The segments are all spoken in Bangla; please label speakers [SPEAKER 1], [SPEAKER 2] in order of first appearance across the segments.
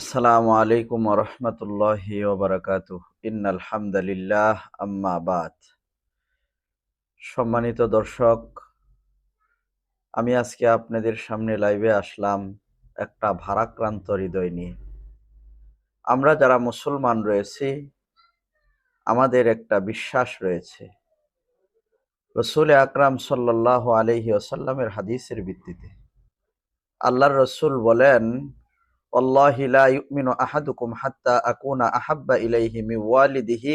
[SPEAKER 1] আসসালামু আলাইকুম রহমতুল্লাহি ওবরাকাতু ইন্নাল হামদালিল্লাহ, আম্মা বাদ। সম্মানিত দর্শক, আমি আজকে আপনাদের সামনে লাইভে আসলাম একটা ভারাক্রান্ত হৃদয় নিয়ে। আমরা যারা মুসলমান রয়েছি, আমাদের একটা বিশ্বাস রয়েছে। রসুল আকরাম সাল্লাহ আলহি আসাল্লামের হাদিসের ভিত্তিতে। আল্লাহর রসুল বলেন والله لا يؤمن أحدكم حتى أكون أحب إليه من والده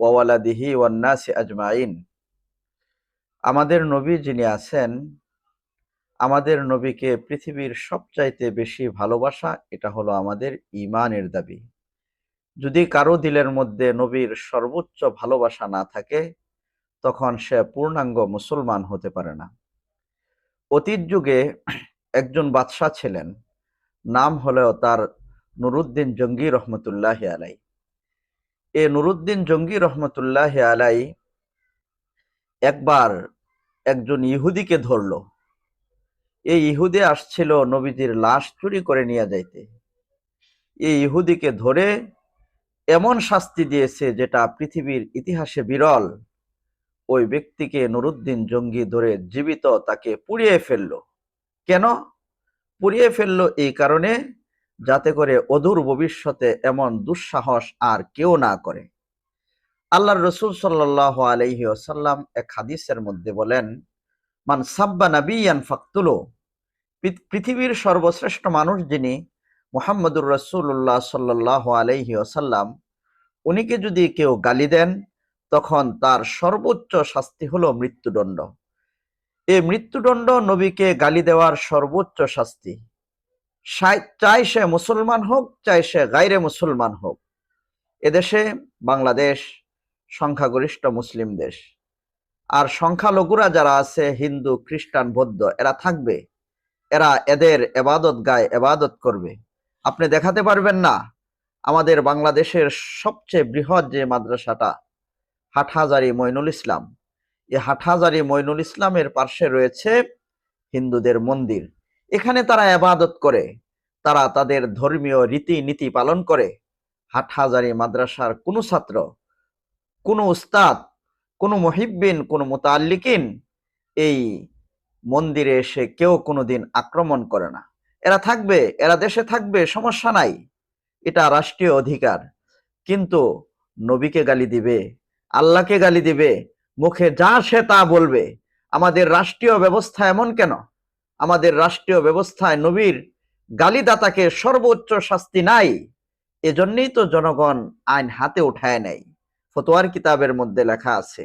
[SPEAKER 1] وولده والناس أجمعين আমাদের নবী যিনি আছেন আমাদের নবীকে পৃথিবীর সবচাইতে বেশি ভালোবাসা এটা হলো আমাদের ইমানের দাবি যদি কারো দিলের মধ্যে নবীর সর্বোচ্চ ভালোবাসা না থাকে তখন সে পূর্ণাঙ্গ মুসলমান হতে পারে না অতীত যুগে একজন বাদশাহ ছিলেন নাম হলেও তার নুরুদ্দিন জঙ্গি রহমতুল্লাহ আলাই। এ নুরুদ্দিন জঙ্গি রহমতুল্লাহ আলাই একবার একজন ইহুদিকে ধরল। এই ইহুদে আসছিল নবীজির লাশ চুরি করে নিয়ে যাইতে। এই ইহুদিকে ধরে এমন শাস্তি দিয়েছে যেটা পৃথিবীর ইতিহাসে বিরল। ওই ব্যক্তিকে নুরুদ্দিন জঙ্গি ধরে জীবিত তাকে পুড়িয়ে ফেলল। কেন? পুড়িয়ে ফেলল এই কারণে, যাতে করে অদূর ভবিষ্যতে এমন দুঃসাহস আর কেউ না করে। আল্লাহর রসুল সাল্লাহ আলহি আসাল্লাম এক হাদিসের মধ্যে বলেন, মান সাব্বা নাবিয়ান ফাকতুলো পৃথিবীর সর্বশ্রেষ্ঠ মানুষ যিনি মোহাম্মদুর রসুল্লাহ সাল্লাহ আলহি আসাল্লাম উনিকে যদি কেউ গালি দেন, তখন তার সর্বোচ্চ শাস্তি হলো মৃত্যুদণ্ড। এ মৃত্যুদণ্ড নবীকে গালি দেওয়ার সর্বোচ্চ শাস্তি। চাই সে মুসলমান হোক, চাই সে গাইরে মুসলমান হোক। এদেশে বাংলাদেশ সংখ্যাগরিষ্ঠ মুসলিম দেশ। আর সংখ্যালঘুরা যারা আছে, হিন্দু, খ্রিস্টান, বৌদ্ধ, এরা থাকবে। এরা এদের এবাদত গায়ে এবাদত করবে। আপনি দেখাতে পারবেন না, আমাদের বাংলাদেশের সবচেয়ে বৃহৎ যে মাদ্রাসাটা, হাটহাজারি মইনুল ইসলাম। এই হাটহাজারি মইনুল ইসলামের পার্শ্বে রয়েছে হিন্দুদের মন্দির। এখানে তারা আবাদত করে, তারা তাদের ধর্মীয় রীতি নীতি পালন করে। হাটহাজারি মাদ্রাসার কোনো ছাত্র, কোনো উস্তাদ, কোনো মহিব্বিন, কোনো মোতাল্লিকিন এই মন্দিরে এসে কেউ কোনোদিন আক্রমণ করে না। এরা থাকবে, এরা দেশে থাকবে, সমস্যা নাই, এটা রাষ্ট্রীয় অধিকার। কিন্তু নবীকে গালি দিবে, আল্লাহকে গালি দিবে মুখে যা সে তা বলবে। আমাদের রাষ্ট্রীয় ব্যবস্থা এমন কেন? আমাদের রাষ্ট্রীয় ব্যবস্থায় নবীর গালিদাতাকে সর্বোচ্চ শাস্তি নাই। এজন্যই তো জনগণ আইন হাতে উঠায় নেয় ফতোয়ার কিতাবের মধ্যে লেখা আছে,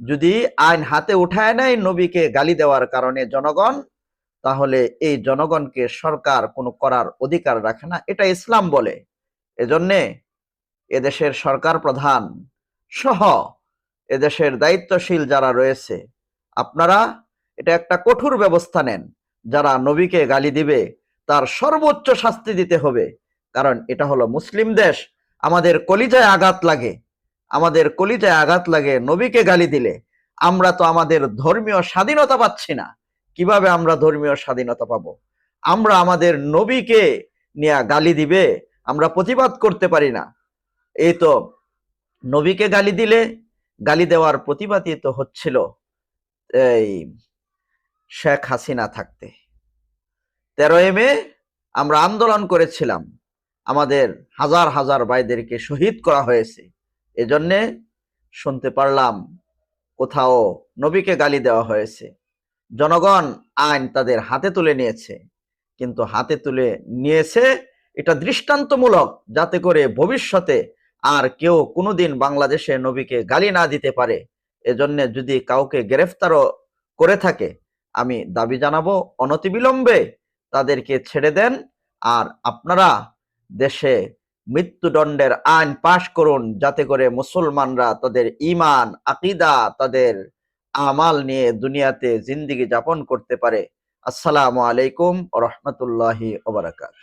[SPEAKER 1] যদি আইন হাতে উঠায় নেয় নবীকে গালি দেওয়ার কারণে জনগণ, তাহলে এই জনগণকে সরকার কোনো করার অধিকার রাখে না। এটা ইসলাম বলে। এজন্যে এদেশের সরকার প্রধান সহ এদেশের দায়িত্বশীল যারা রয়েছে, আপনারা এটা একটা কঠোর ব্যবস্থা নেন। যারা নবীকে গালি দিবে, তার সর্বোচ্চ শাস্তি দিতে হবে। কারণ এটা হলো মুসলিম দেশ, আমাদের কলিজায় আঘাত লাগে। আমাদের কলিজায় আঘাত লাগে নবীকে গালি দিলে। আমরা তো আমাদের ধর্মীয় স্বাধীনতা পাচ্ছি না। কীভাবে আমরা ধর্মীয় স্বাধীনতা পাবো? আমরা আমাদের নবীকে নিয়ে গালি দিবে, আমরা প্রতিবাদ করতে পারি না। এই তো নবীকে গালি দিলে গালি দেওয়ার প্রতিবাদী তো হচ্ছিল এই শেখ হাসিনা থাকতে। তেরোই মে আমরা আন্দোলন করেছিলাম। আমাদের হাজার হাজার ভাইদেরকে শহীদ করা হয়েছে। এজন্যে শুনতে পারলাম কোথাও নবীকে গালি দেওয়া হয়েছে। জনগণ আইন তাদের হাতে তুলে নিয়েছে। কিন্তু হাতে তুলে নিয়েছে এটা দৃষ্টান্তমূলক যাতে করে ভবিষ্যতে আর কেউ কোনোদিন বাংলাদেশে নবীকে গালি না দিতে পারে। এজন্য যদি কাউকে গ্রেফতারও করে থাকে, আমি দাবি জানাব, অনতিবিলম্বে তাদেরকে ছেড়ে দেন আর আপনারা দেশে মৃত্যুদণ্ডের আইন পাশ করুন যাতে করে মুসলমানরা তাদের ইমান আকিদা, তাদের আমাল নিয়ে দুনিয়াতে জিন্দিগি যাপন করতে পারে। আসসালামু আলাইকুম রহমতুল্লাহি ওবরাকাত